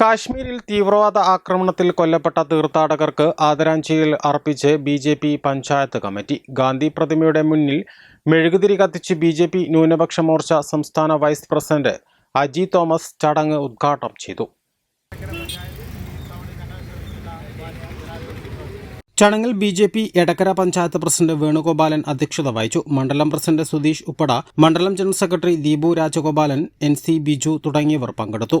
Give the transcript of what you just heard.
കാശ്മീരിൽ തീവ്രവാദ ആക്രമണത്തിൽ കൊല്ലപ്പെട്ട തീർത്ഥാടകർക്ക് ആദരാഞ്ജലികൾ അർപ്പിച്ച് B J P panchayat committee. Gandhi പ്രതിമയുടെ മുന്നിൽ മെഴുകുതിരി കത്തിച്ച് ബി ജെ പി ന്യൂനപക്ഷ മോർച്ച സംസ്ഥാന വൈസ് പ്രസിഡന്റ് അജി തോമസ് ചടങ്ങ് ഉദ്ഘാടനം ചെയ്തു. ചടങ്ങിൽ B J P Edakkara panchayat president Venugopalan അധ്യക്ഷത വഹിച്ചു. മണ്ഡലം പ്രസിഡന്റ് സുധീഷ് ഉപ്പട മണ്ഡലം general secretary Deepu Rajagopalan N C Biju തുടങ്ങിയവർ പങ്കെടുത്തു.